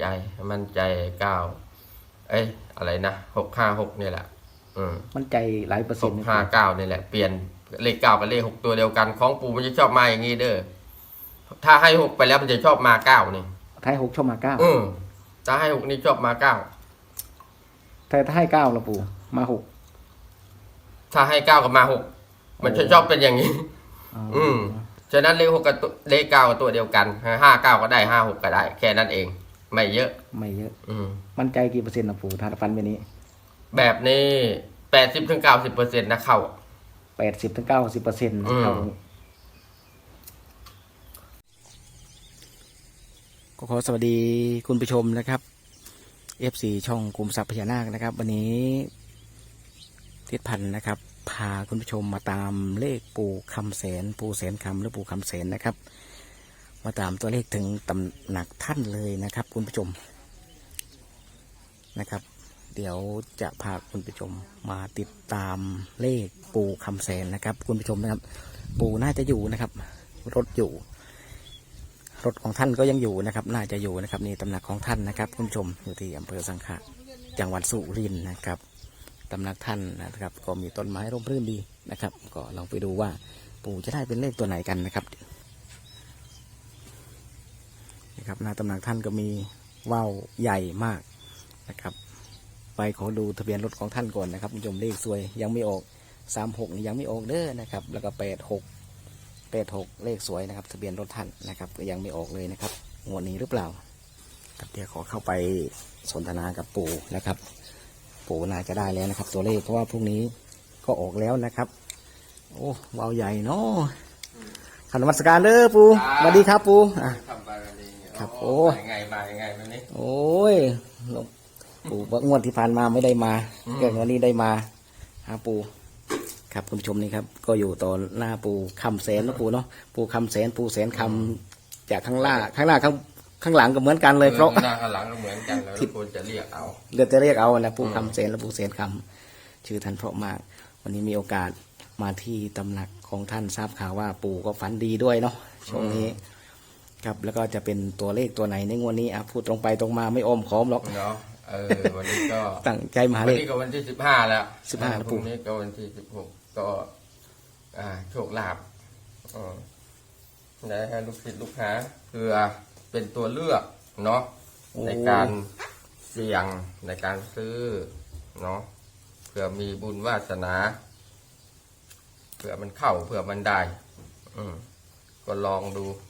ใจ มั่นใจเก้าเอ้ยอะไรนะหกห้าหกนี่แหละ อืมมันใจหลายเปอร์หเซ็นกต์นะห้าเก้านี่แหละ เปลี่ยนเลขเก้ากับเลขหกตัวเดียวกัน ของปู่มันจะชอบมาอย่างนี้เด้อถ้าให้หกไปแล้วมันจะชอบมาเก้านี่ท้ายหกชอบมาเก้าอืมถ้าให้หกนี่ชอบมาเก้าแต่ถ้าให้เก้าละปู่มาหกถ้าให้เก้ากับมาหกมันจะชอบเป็นอย่างนี้ อ๋อออืม ฉะนั้นเลขหกกับตัวเลขเก้ากับตัวเดียวกันห้าเก้าก็ได้ห้าหกก็ได้ แค่นั้นเอง ไม่เยอะ ไม่เยอะ อืม มั่นใจกี่เปอร์เซ็นต์ละปู่ถ้าฟันไปนี้แบบนี้แปดสิบถึงเก้าสิบเปอร์เซ็นต์นะเข้า แปดสิบถึงเก้าสิบเปอร์เซ็นต์อืมครับก็ขอสวัสดีคุณผู้ชมนะครับ FC ช่องกลุ่มทรัพย์พญานาคนะครับ วันนี้ทิศพันธ์นะครับ พาคุณผู้ชมมาตามเลขปู่คำแสน ปู่แสนคำหรือปู่คำแสนนะครับ มาตามตัวเลขถึงตำหนักท่านเลยนะครับ คุณผู้ชมนะครับ เดี๋ยวจะพาคุณผู้ชมมาติดตามเลขปูคำแสนนะครับ คุณผู้ชมนะครับ ปูน่าจะอยู่นะครับ รถอยู่ รถของท่านก็ยังอยู่นะครับ น่าจะอยู่นะครับนี่ตำหนักของท่านนะครับ คุณผู้ชมอยู่ที่อำเภอสังขะจังหวัดสุรินทร์นะครับตำหนักท่านนะครับ ก็มีต้นไม้ร่มรื่นดีนะครับ ก็ลองไปดูว่าปู่จะได้เป็นเลขตัวไหนกันนะครับ นะครับ หน้าตำหนักท่านก็มีว่าวใหญ่มากนะครับ ไปขอดูทะเบียนรถของท่านก่อนนะครับคุณผู้ชมเลขสวยยังไม่ออกสามหกยังไม่ออกเด้อนะครับ แล้วก็แปดหกแปดหกเลขสวยนะครับ ทะเบียนรถท่านนะครับ ก็ยังไม่ออกเลยนะครับงวดนี้หรือเปล่าครับเดี๋ยวขอเข้าไปสนทนากับปู่นะครับ ปู่น่าจะได้แล้วนะครับ ตัวเลขเพราะว่าพรุ่งนี้ก็ออกแล้วนะครับ โอ้วาวใหญ่เนาะขันนมัสการเด้อปู่สวัสดีครับปู่อะ โอ้โอ้ยไงมายังไงวันนี้โอ้ยหลวงปู่ว่างวดที่ผ่านมาไม่ได้มาอืมเกิดวันนี้ได้มาหาปู่ครับคุณผู้ชมนี่ครับ ก็อยู่ต่อหน้าปู่คำแสนนะปู่เนาะปู่คำแสนปู่แสนคำจากข้างล่างข้างหน้าข้างข้างหลังก็เหมือนกันเลยเพราะหน้ากับหลังก็เหมือนกันแล้วควรจะเรียกเอาเดี๋ยวจะเรียกเอานะปู่อืมคำแสนและปู่แสนคำชื่อท่านเพราะมาก วันนี้มีโอกาสมาที่ตำหนักของท่านทราบข่าวว่าปู่ก็ฝันดีด้วยเนาะช่วงนี้ ครับแล้วก็จะเป็นตัวเลขตัวไหนในงวดนี้อะพูดตรงไปตรงมาไม่อ้อมค้อมหรอก เนาะเออ วันนี้ก็ ตั้งใจมาหาวัเลนข นี้ก็วันที่สิบห้าแล้ว15แล้วพปู่ รุ่งนี้ก็วันที่สิบหกก็ อ่าโชคลาภอืมนะฮะลูกศิษย์ลูกหาเพื่อเป็นตัวเลือกเนาะโอ้ในการเสี่ยงในการซื้อเนาะเพื่อมีบุญวาสนาเพื่อมันเข้าเพื่อมันได้ อืมก็ลองดูเดี๋ยวให้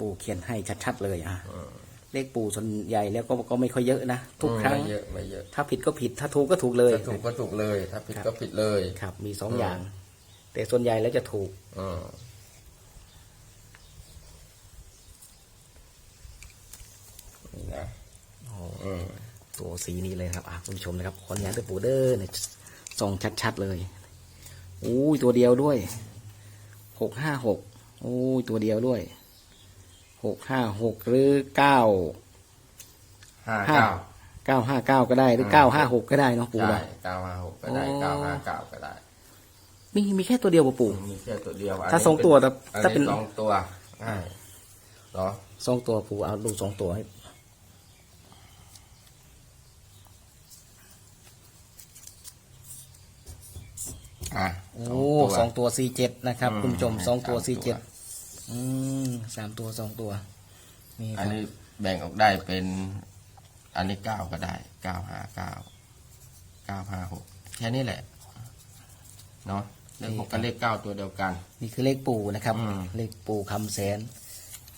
ปู่เขียนให้ชัดๆเลยอะอืมเลขปู่ส่วนใหญ่แล้วก็ก็ไม่ค่อยเยอะนะทุกครั้งไม่เยอะไม่เยอะ ถ้าผิดก็ผิดถ้าถูกก็ถูกเลยถ้าถูกก็ถูกเลย ถ้าผิดครับก็ผิดเลยครับ มีสองอืมอย่าง แต่ส่วนใหญ่แล้วจะถูกอืมนี่นะอืมตัวสีนี้เลยครับอะคุณผู้ชมนะครับขออนุญาตด้วยปู่เด้อเนี่ยส่องชัดๆเลยอู้ยตัวเดียวด้วยหกห้าหกอู้ยตัวเดียวด้วย หกห้าหกหรือเก้าห้าห้าเก้าเก้าห้าเก้าก็ได้หรืออืมเก้าห้าหกก็ได้เนาะปู่ใช่เนาะ เก้าห้าหกก็ได้โอ้เก้าห้าเก้าก็ได้ มีมีแค่ตัวเดียวป่ะปู่ มีแค่ตัวเดียวถ้าสองตัวแต่อันถ้าเป็นนี้สองตัวใช่เหรอสองตัวปู่เอาดูสองตัวให้อะโอ้สองตัวสี่เจ็ดนะครับอืมคุณผู้ชมสองตัวสามตัวสี่เจ็ด อืมสามตัวสองตัว นี่คอันรับนี้แบ่งออกได้เป็นอันนี้เก้าก็ได้เก้าห้าเก้าเก้าห้าหกแค่นี้แหละเนาะเลขหกกับเลขเก้าตัวเดียวกัน นี่คือเลขปู่นะครับ อืม เลขปู่คำแสน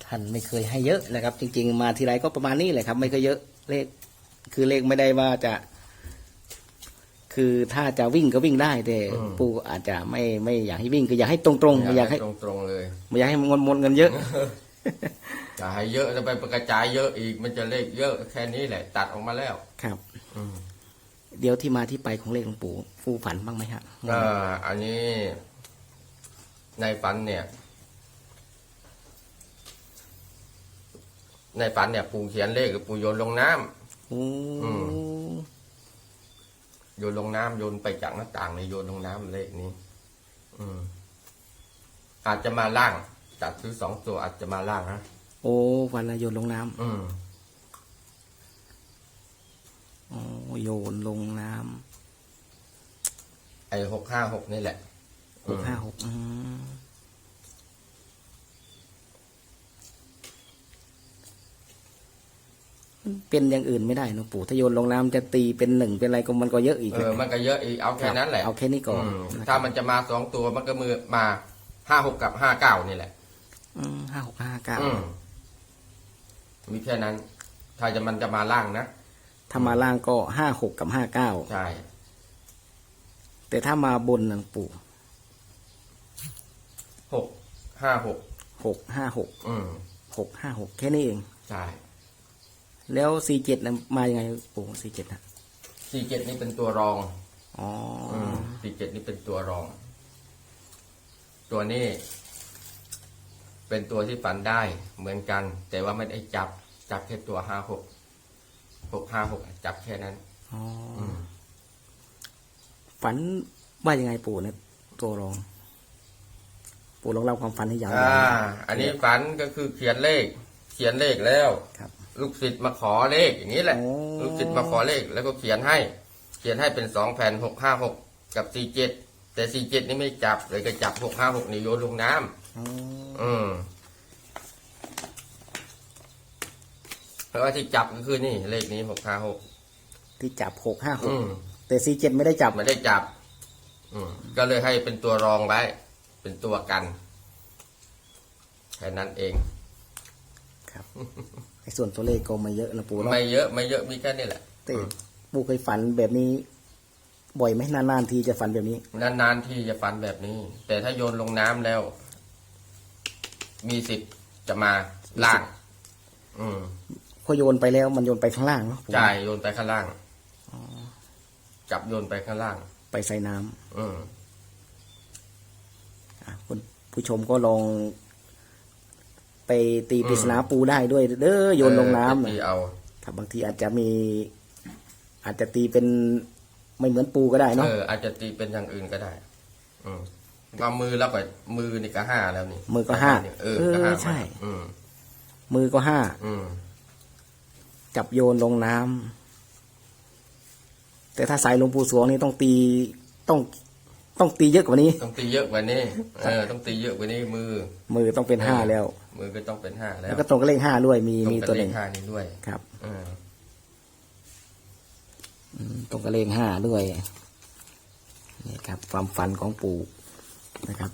ท่านไม่เคยให้เยอะนะครับ จริง ๆ มาทีไรก็ประมาณนี้แหละครับ ไม่เคยเยอะเลข คือเลขไม่ได้ว่าจะ คือถ้าจะวิ่งก็วิ่งได้แต่ปู่อาจจะไม่ไม่อยากให้วิ่งคืออยากให้ตรงๆไม่อยากให้ตรงตรงๆเลย ไม่อยากให้มันมนเงินเยอะอย่าให้เยอะจะไปกระจายเยอะอีกมันจะเลขเยอะแค่นี้แหละ ตัดออกมาแล้ว ครับ อืม เดี๋ยวที่มาที่ไปของเลขหลวงปู่ฟูฝันบ้างไหมฮะก็อันนี้ในฝันเนี่ย ในฝันเนี่ย ปู่เขียนเลขกับปู่โยนลงน้ำ โอ้อื โยนลงน้ำโยนไปจากหน้าต่างเนี่ยโยนลงน้ำเลขนี้ อืม อาจจะมาล่างจัดซื้อสองตัวอาจจะมาล่างนะโอ้โอ้วันละโยนลงน้ำอืมโอ้โยนลงน้ไอ้หกห้าหกนี่แหละำหกห้าหกอืม เป็นอย่างอื่นไม่ได้เนอะปู่ถ้าโยนลงน้ำจะตีเป็นหนึ่งเป็นอะไรก็มันก็เยอะอีกเออมันก็เยอะอีกเอาแค่นั้นแหละเอาแค่นี้ก่อนอืมนะครับถ้ามันจะมาสองตัวมันก็มือมาห้าหกกับห้าเก้านี่แหละห้าหกห้าเก้าอืมมีแค่นั้น ถ้าจะมันจะมาล่างนะถ้ามาล่างก็ห้าหกกับห้าเก้าใช่แต่ถ้ามาบนนะปู่หกห้าหกหกห้าหกอืมหกห้าหกแค่นี้เองใช่ แล้วสี่เจ็ดนะมายังไงปู่สี่เจ็ดนะสี่เจ็ดนี่เป็นตัวรองอ๋อออืมสี่เจ็ดนี่เป็นตัวรอง ตัวนี้ เป็นตัวที่ฝันได้เหมือนกัน แต่ว่าไม่ได้จับ จับแค่ตัวห้าหกหกห้าหกจับแค่นั้นอ๋อออืมฝันว่ายังไงปู่เนี่ยตัวรอง ปู่ลองเล่าความฝันให้ยาวอ่า อันนี้ฝันก็คือเขียนเลข เขียนเลขแล้วครับ ลูกศิษย์มาขอเลขอย่างนี้แหละโอ้ลูกศิษย์มาขอเลขแล้วก็เขียนให้ เขียนให้เป็นสองแผ่นหกห้าหกกับสี่เจ็ดแต่สี่เจ็ดนี่ไม่จับเลยก็จับหกห้าหกนี่โยนลงน้ำอ๋ออืมแล้วว่าที่จับก็คือนี่เลขนี้หกห้าหกที่จับหกห้าหอืกมแต่สี่เจ็ดไม่ได้จับไม่ได้จับ อืมก็เลยให้เป็นตัวรองไว้ เป็นตัวกันแค่นั้นเองครับ ไอ้ส่วนตัวเลขก็ไม่เยอะนะปู่เนาะไม่เยอะไม่เยอะมีแค่นี้แหละ แต่ปู่เคยฝันแบบนี้ บ่อยไหมนานๆทีจะฝันแบบนี้ นานๆที่จะฝันแบบนี้ แต่ถ้าโยนลงน้ำแล้ว มีสิทธิ์จะมาล่าง อืมพอโยนไปแล้วมันโยนไปข้างล่างเนาะปู่จ่ายโยนไปข้างล่างจับโยนไปข้างล่าง ไปใส่น้ำอืมอะคุณผู้ชมก็ลอง ไปตีปริศนาปูได้ด้วย เด้อโยนลงน้ำเออน่ะตีเอาครับบางทีอาจจะมี อาจจะตีเป็นไม่เหมือนปูก็ได้เนาะเอออาจจะตีเป็นอย่างอื่นก็ได้ อืมเอามือแล้วก็มือนี่ก็ห้าแล้วนี่ มือก็ห้าเออเออก็ห้าใช่ อืมมือก็ห้าอืมจับโยนลงน้ำแต่ถ้าสายหลวงปู่สวงนี่ต้องตีต้อง ต้องตีเยอะกว่านี้ ต้องตีเยอะกว่านี้เออต้องตีเยอะกว่านี้มือ มือต้องเป็นห้าแล้ว มือก็ต้องเป็นห้าแล้แล้ววก็ตรงกับเลขห้าด้วยมีต้องมีเป็นตัวหเลนึ่ขงห้านี้ด้วยครับเอออืมตรงกับเลขห้าด้วยนี่ครับ ความฝันของปู่นะครับ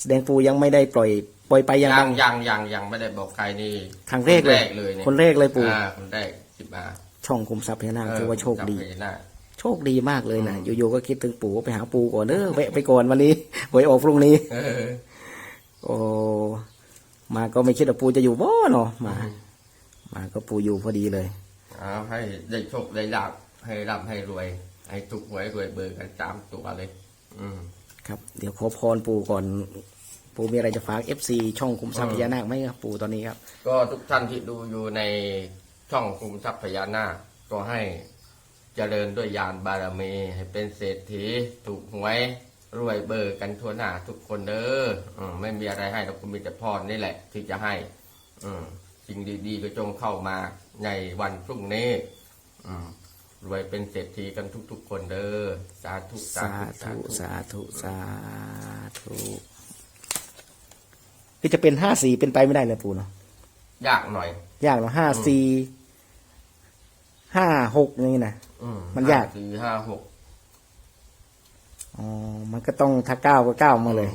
แสดงปู่ยังไม่ได้ปล่อยปล่อยไปยังยังยังยังยังไม่ได้บอกใครนี่ครั้งแรกเลยเลยนี่คนแรกเลยปู่อ่าคนแรกสิบมาช่องคุมทรัพย์พญานาคถือว่าโชคดีจำพญานาค โชคดีมากเลยนะอยู่ๆก็คิดถึงปู่ว่าไปหาปู่ก่อนเด้อแวะไปก่อนวันนี้หวยออกพรุ่งนี้เออโอ้มาก็ไม่คิดว่าปู่จะอยู่บ่เนาะมา มาก็ปู่อยู่พอดีเลยเอาให้ได้โชคได้ลาบให้ร่ำให้รวย ให้ถูกหวยรวยเบอร์กันตามตัวเลย อืมครับ เดี๋ยวขอพรปู่ก่อน ปู่มีอะไรจะฝากเอฟซีช่องคุมทรัพย์พญานาคไหมครับปู่ตอนนี้ครับ ก็ทุกท่านที่ดูอยู่ในช่องคุมทรัพย์พญานาคก็ให้เจริญด้วยยานบารมี ให้เป็นเศรษฐีถูกหวยรวยเบอร์กันทั่วหน้าทุกคนเด้ออืมไม่มีอะไรให้เราก็มีแต่พรนี่แหละ ที่จะให้อืมสิ่งดีๆก็จงเข้ามาในวันพรุ่งนี้อืมรวยเป็นเศรษฐีกันทุก ๆ คนเด้อสาธุสาสาธุธุสาธุสาธุคือจะเป็นห้าสี่เป็นไปไม่ได้เลยปู่เนาะยากหน่อย ยากเนาะห้าสี่ ห้าหกนี่นะ อืมันยาก ห้สี่ห้าหกอ๋อ มันก็ต้องถ้าเก้าก็เก้ามาเลย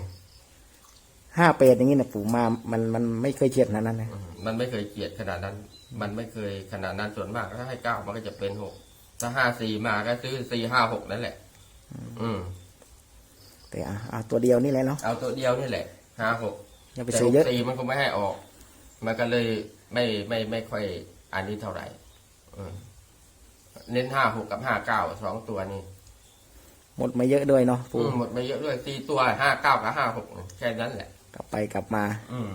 ห้าเปดอย่างนี้นะปู่มา มันมันไม่เคยเฉียดขนาดนั้นนะอืมมันไม่เคยเกลียดขนาดนั้น มันไม่เคยขนาดนั้นส่วนมากถ้าให้เก้ามันก็จะเป็นหกถ้าห้าสี่มาก็ซื้อสี่ห้าหกนั่นแหละ อืม แต่อะเอาตัวเดียวนี่แหละเนาะเอาตัวเดียวนี่แหละห้าหกอย่าไปแต่ซื้อเยอะสี่มันก็ไม่ให้ออก มันก็เลยไม่ไม่ไม่ค่อยอันนี้เท่าไหร่อืม เน้นห้าหกกับห้าเก้าสองตัวนี้หมดไม่เยอะด้วยเนาะอืปู่มหมดไปเยอะด้วยสี่ตัวห้าเก้ากับห้าหกแค่นั้นแหละ กลับไปกลับมา อืม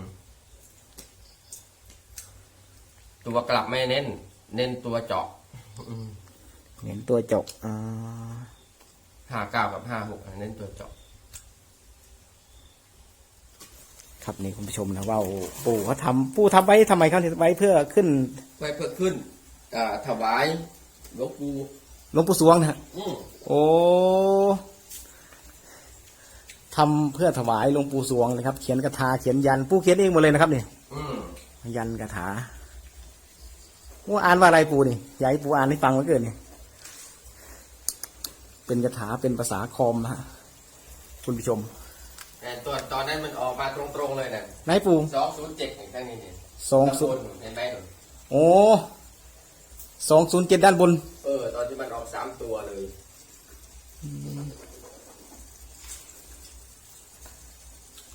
ตัวกลับไม่เน้น เน้นตัวเจาะเห็นตัวจกอ่าห้าเก้ากับห้าหกเน้นตัวเจาะ ครับนี่คุณผู้ชมนะว่าปู่เขาทำปู่ทำไว้ทำไมเขาถึงไว้เพื่อขึ้น ไว้เพื่อขึ้นอ่าถวาย หลวงปู่หลวงปู่สวงนะฮะอืมโอ้ทำเพื่อถวายหลวงปู่สวงนะครับ เขียนคาถาเขียนยันปู่เขียนเองหมดเลยนะครับนี่อืมยันคาถาว่าอ่านว่าอะไรปู่นี่อยากให้ปู่อ่านให้ฟังเหลือเกินนี่เป็นคาถาเป็นภาษาคอมนะฮะคุณผู้ชมแต่ตอนตอนนั้นมันออกมาตรงๆเลยนะไหนปู่สองศูนย์เจ็ดอย่างทั้งนี้เนี่ยสองข้างศูบนย์นเห็นไหมหนูโอ้ สองศูนย์เจ็ดด้านบน เออ ตอนที่มันออกสามตัวเลย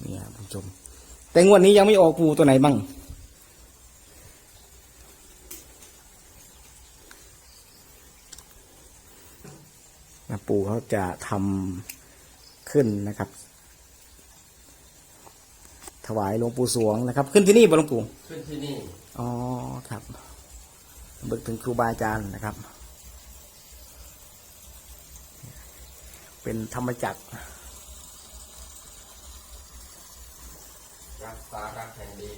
เนี่ยคุณผู้ชม แต่งวดนี้ยังไม่ออกปู่ตัวไหนบ้าง นะปู่เขาจะทำขึ้นนะครับ ถวายหลวงปู่สวงนะครับ ขึ้นที่นี่บ่หลวงปู่ขึ้นที่นี่ อ๋อครับ บึกถึงครูบาอาจารย์นะครับ เป็นธรรมจักรรักฟ้ารักแผ่นดิน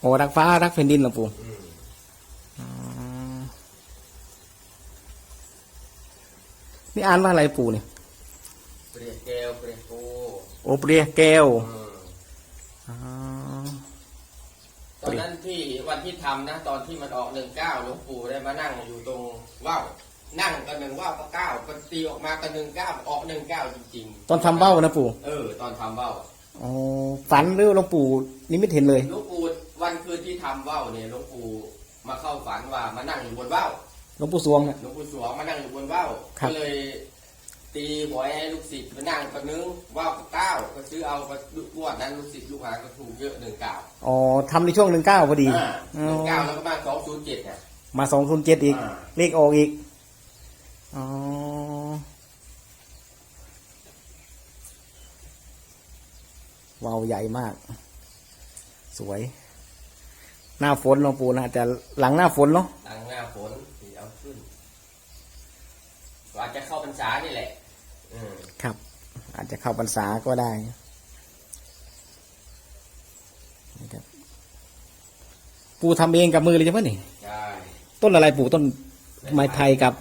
โอ้รักฟ้ารักแผ่นดินหลวงปู่อืมอ๋อนี่อ่านว่าอะไรปู่เนี่ยเปรียกแก้วเปรียกโกโอเปรียแก้ว อืม อ๋อ ตอนนั้น ที่วันที่ทำนะ ตอนที่มันออกหนึ่งเก้าหลวงปู่ได้มานั่งอยู่ตรงว่าวนั่งกันหนึ่งว่าวก็เก้าปตีออกมากันหนึ่งเก้าออกหนึ่งเก้าจริงตอนทำเบ้านะปู่ๆเออ ตอนทำว่าวอ๋อฝันหรือหลวงปู่นิมิตเห็นเลยหลวงปู่วันคืนที่ทำว่าวเนี่ยหลวงปู่มาเข้าฝันว่ามานั่งอยู่บนว่าวหลวงปู่สวงนะหลวงปู่สวงมานั่งอยู่บนว่าวครับก็เลย ตีหวยให้ลูกศิษย์มานั่งกันนึงว่าวก็เก้าก็ซื้อเอาก็งวดนั้นลูกศิษย์ลูกหาก็ถูกเยอะหนึ่งเก้าอ๋อทำในช่วงหนึ่งเก้าพอดีอ่าอ๋หนึ่งเก้าอแล้วก็มาสองศูนย์เจ็ดเนี่ยมาสองศูนย์เจ็ดอีกอ่าเลขออกอีกอ๋อวาวใหญ่มาก สวย หน้าฝนหลวงปู่นะแต่หลังหน้าฝนเนาะหลังหน้าฝนที่เอาขึ้นก็อาจจะเข้าพรรษานี่แหละอืม ครับ อาจจะเข้าพรรษาก็ได้นี่ครับปู่ทำเองกับมือเลยใช่ไหมนี่ใช่ต้นอะไรปู่ต้นไม้ไผ่กับ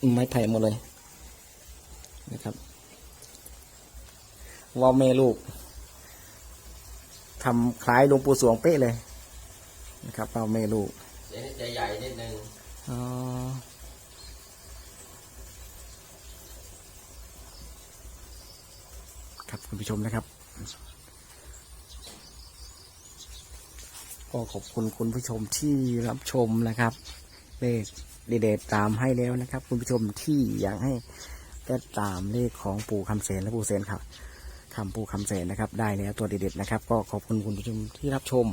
อืมไม้ไผ่หมดเลย นะครับวอลเมลูกทำคล้ายหลวงปู่สวงเป๊ะเลย นะครับวอลเมลูกเดี๋ยวนี้จะใหญ่นิดนึงอ๋อ ครับ คุณผู้ชมนะครับก็ขอบคุณคุณผู้ชมที่รับชมนะครับเลขเด็ดๆตามให้แล้วนะครับ คุณผู้ชมที่อยากให้ได้ตามเลขของปู่คำเสนและปู่เสนครับคำปู่คำเสนนะครับ ได้แล้วตัวเด็ดๆนะครับ ก็ขอบคุณคุณผู้ชมที่รับชม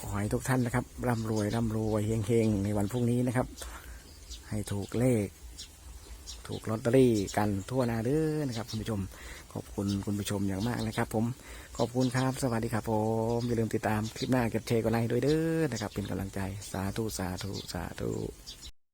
ขอให้ทุกท่านนะครับร่ำรวยร่ำรวยเฮงๆในวันพรุ่งนี้นะครับ ให้ถูกเลข ถูกลอตเตอรี่กันทั่วนาเด้อนะครับ คุณผู้ชม ขอบคุณคุณผู้ชมอย่างมากนะครับ ผมขอบคุณครับ สวัสดีครับผมอย่าลืมติดตามคลิปหน้าเก็บเชกดไลค์ด้วยเด้อนะครับ เป็นกำลังใจสาธุสาธุสาธุ